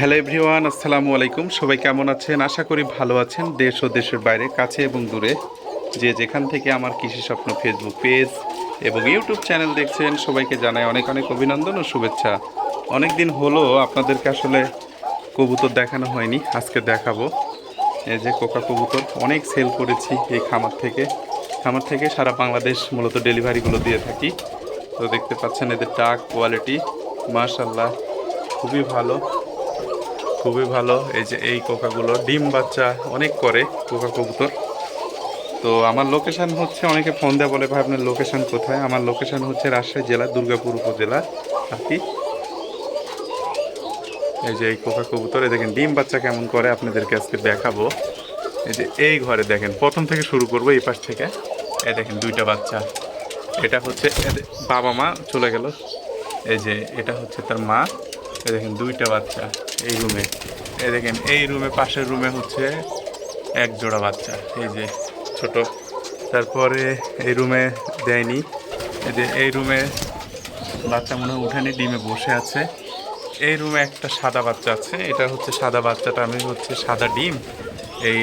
Hello everyone, আসসালামু আলাইকুম। সবাই কেমন আছেন? আশা করি ভালো আছেন। দেশ ও দেশের বাইরে, কাছে এবং দূরে যে যেখান থেকে আমার কৃষি স্বপ্ন ফেসবুক পেজ এবং ইউটিউব চ্যানেল দেখছেন, সবাইকে জানাই অনেক অনেক অভিনন্দন ও শুভেচ্ছা। অনেক দিন হলো আপনাদেরকে আসলে কবুতর দেখানো হয়নি, আজকে দেখাবো। এই যে কোকা কবুতর, অনেক সেল করেছি এই খামার থেকে। খামার থেকে সারা বাংলাদেশ মূলত ডেলিভারিগুলো দিয়ে থাকি। তো দেখতে পাচ্ছেন এদের ডাক কোয়ালিটি মাশাল্লাহ খুবই ভালো। খুবই ভালো। এই যে এই কোকাগুলো ডিম বাচ্চা অনেক করে কোকা কবুতর। তো আমার লোকেশান হচ্ছে, অনেকে ফোন দেয় বলে, ভাই, আপনার লোকেশান কোথায়? আমার লোকেশান হচ্ছে রাজশাহী জেলা, দুর্গাপুর উপজেলা আর কি। এই যে এই কোকা কবুতর দেখেন ডিম বাচ্চা কেমন করে, আপনাদেরকে আজকে দেখাবো। এই যে এই ঘরে দেখেন, প্রথম থেকে শুরু করব এই পাশ থেকে। এই দেখেন দুইটা বাচ্চা। এটা হচ্ছে বাবা মা চলে গেল। এই যে এটা হচ্ছে তার মা। দেখেন দুইটা বাচ্চা। এই রুমে। এই দেখেন, এই রুমে, পাশের রুমে হচ্ছে এক জোড়া বাচ্চা, এই যে ছোট। তারপরে এই রুমে দেয়নি। এই যে এই রুমে বাচ্চা মনে হয় উঠানে ডিমে বসে আছে। এই রুমে একটা সাদা বাচ্চা আছে, এটা হচ্ছে সাদা বাচ্চাটা, আমি হচ্ছে সাদা ডিম। এই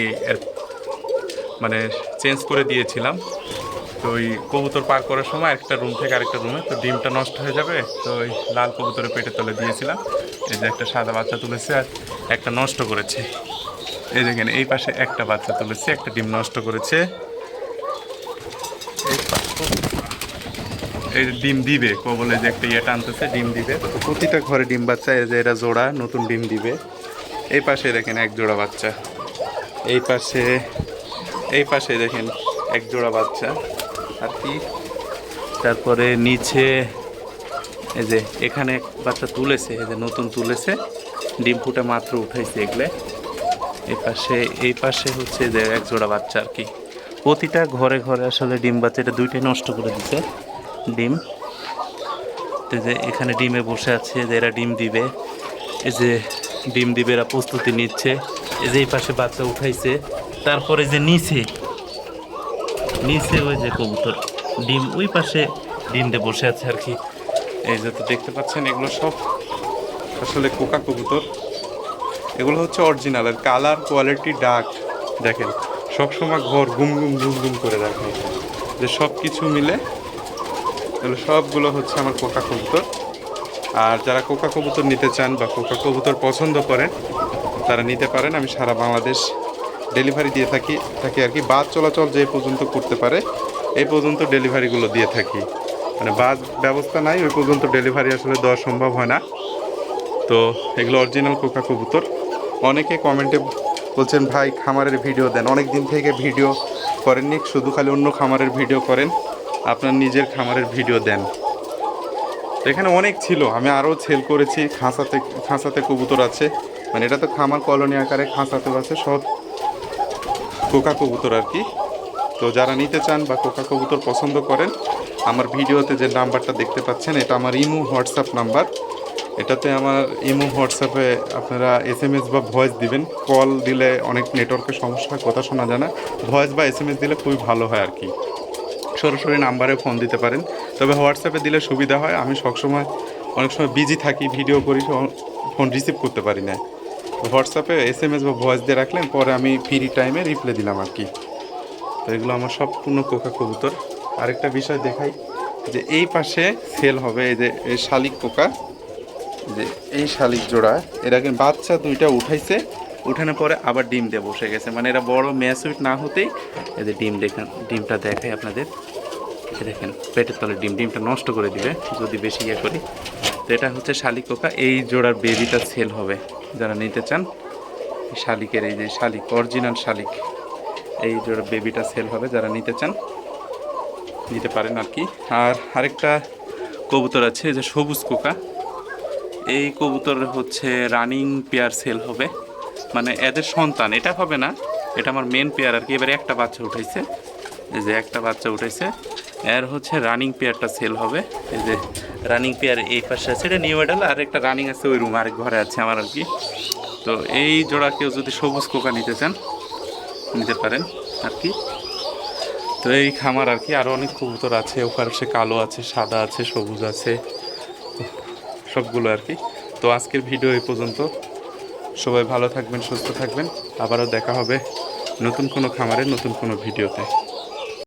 মানে চেঞ্জ করে দিয়েছিলাম। তো ওই কবুতর পার করার সময় একটা রুম থেকে আরেকটা রুমে তো ডিমটা নষ্ট হয়ে যাবে। তো ওই লাল কবুতরের পেটে তলে দিয়েছিলাম। এই যে একটা সাদা বাচ্চা তুলেছে আর একটা নষ্ট করেছে। এই দেখেন, এই পাশে একটা বাচ্চা তুলেছে, একটা ডিম নষ্ট করেছে। এই ডিম দিবে কো বলে যে একটা ইয়ে টানতেছে, ডিম দিবে। তো প্রতিটা ঘরে ডিম বাচ্চা, এই যে এরা জোড়া, নতুন ডিম দিবে। এই পাশে দেখেন এক জোড়া বাচ্চা। এই পাশে এই পাশে দেখেন এক জোড়া বাচ্চা। আর কি। তারপরে নিচে এই যে এখানে বাচ্চা তুলেছে, এই যে নতুন তুলেছে। ডিম ফুটে মাত্র উঠাইছে এগুলো। এই পাশে এই পাশে হচ্ছে যে এক জোড়া বাচ্চা আর কি। প্রতিটা ঘরে ঘরে আসলে ডিম বাচ্চা, এটা দুইটাই নষ্ট করে দিচ্ছে ডিম। যে এখানে ডিমে বসে আছে, যে এরা ডিম দিবে। এই যে ডিম দিবে, এরা প্রস্তুতি নিচ্ছে। এই যে এই পাশে বাচ্চা উঠাইছে। তারপরে যে নিচে নিচে ওই যে কবুতর ডিম, ওই পাশে ডিম দিয়ে বসে আছে আর কি। এই যে তো দেখতে পাচ্ছেন, এগুলো সব আসলে কোকা কবুতর। এগুলো হচ্ছে অরিজিনাল আর কালার কোয়ালিটি ডাক দেখেন, সবসময় ঘর গুম গুম গুম গুম করে রাখে। যে সব কিছু মিলে, এগুলো সবগুলো হচ্ছে আমার কোকা কবুতর। আর যারা কোকা কবুতর নিতে চান বা কোকা কবুতর পছন্দ করেন, তারা নিতে পারেন। আমি সারা বাংলাদেশ ডেলিভারি দিয়ে থাকি থাকি আর কি। বাস চলাচল যে পর্যন্ত করতে পারে, এই পর্যন্ত ডেলিভারিগুলো দিয়ে থাকি। মানে বাস ব্যবস্থা নাই, ওই পর্যন্ত ডেলিভারি আসলে দেওয়া সম্ভব হয় না। তো এগুলো অরিজিনাল কোকা কবুতর। অনেকে কমেন্টে বলছেন, ভাই, খামারের ভিডিও দেন। অনেক দিন থেকে ভিডিও করেননি, শুধু খালি অন্য খামারের ভিডিও করেন। আপনার নিজের খামারের ভিডিও দেন। এখানে অনেক ছিল, আমি আরও সেল করেছি, খাঁচাতে খাঁচাতে কবুতর আছে। মানে এটা তো খামার কলোনি আকারে খাঁচাতেও আছে সব কোকা কবুতর আর কি। তো যারা নিতে চান বা কোকা কবুতর পছন্দ করেন, আমার ভিডিওতে যে নাম্বারটা দেখতে পাচ্ছেন, এটা আমার ইমো হোয়াটসঅ্যাপ নাম্বার। এটাতে আমার ইমো হোয়াটসঅ্যাপে আপনারা এস এম এস বা ভয়েস দিবেন। কল দিলে অনেক নেটওয়ার্কের সমস্যা, কথা শোনা যায় না। ভয়েস বা এস এম এস দিলে খুবই ভালো হয় আর কি। সরাসরি নাম্বারে ফোন দিতে পারেন। তবে হোয়াটসঅ্যাপে দিলে সুবিধা হয়। আমি সবসময়, অনেক সময় বিজি থাকি ভিডিও করি, ফোন রিসিভ করতে পারি না। হোয়াটসঅ্যাপে এস এম এস বা ভয়েস দিয়ে রাখলেন, পরে আমি ফ্রি টাইমে রিপ্লাই দিলাম আর কি। তো এগুলো আমার সম্পূর্ণ কোকা কবুতর আরেকটা বিষয় দেখাই, যে এই পাশে সেল হবে এই যে, এই শালিক কোকা যে এই শালিক জোড়া। এরা কিন্তু বাচ্চা দুইটা উঠাইছে, উঠানোর পরে আবার ডিম দিয়ে বসে গেছে। মানে এরা বড় ম্যাসুইট না হতেই এদের ডিম দেখেন, ডিমটা দেখাই আপনাদের। দেখেন, পেটের তলে ডিম, ডিমটা নষ্ট করে দিবে, যদি বেশি ইয়ে করি। তো এটা হচ্ছে শালিক কোকা এই জোড়ার বেবিটা সেল হবে। যারা নিতে চান শালিকের, এই যে শালিক অরিজিনাল শালিক, এই জোড়ার বেবিটা সেল হবে। যারা নিতে চান, নিতে পারেন আর কি। আর আরেকটা কবুতর আছে যে সবুজ কোকা। এই কবুতর হচ্ছে রানিং পেয়ার সেল হবে। মানে এদের সন্তান, এটা হবে না, এটা আমার মেন পেয়ার আর কি। এবারে একটা বাচ্চা উঠেছে এই যে একটা বাচ্চা উঠেছে এর হচ্ছে রানিং পেয়ারটা সেল হবে। এই যে রানিং পেয়ার এই পাশে আছে, এটা নিউ এডাল আর একটা রানিং আছে ওই রুম আরেক ঘরে আছে আমার আর কি। তো এই জোড়া কেউ যদি সবুজ কোকা নিতে চান, নিতে পারেন আর কি। তো এই খামার আর কি আরও অনেক কবুতর আছে ওখানে সে কালো আছে, সাদা আছে, সবুজ আছে, সবগুলো আর কি। তো আজকের ভিডিও এই পর্যন্ত। সবাই ভালো থাকবেন, সুস্থ থাকবেন। আবারও দেখা হবে নতুন কোনো খামারে, নতুন কোনো ভিডিওতে।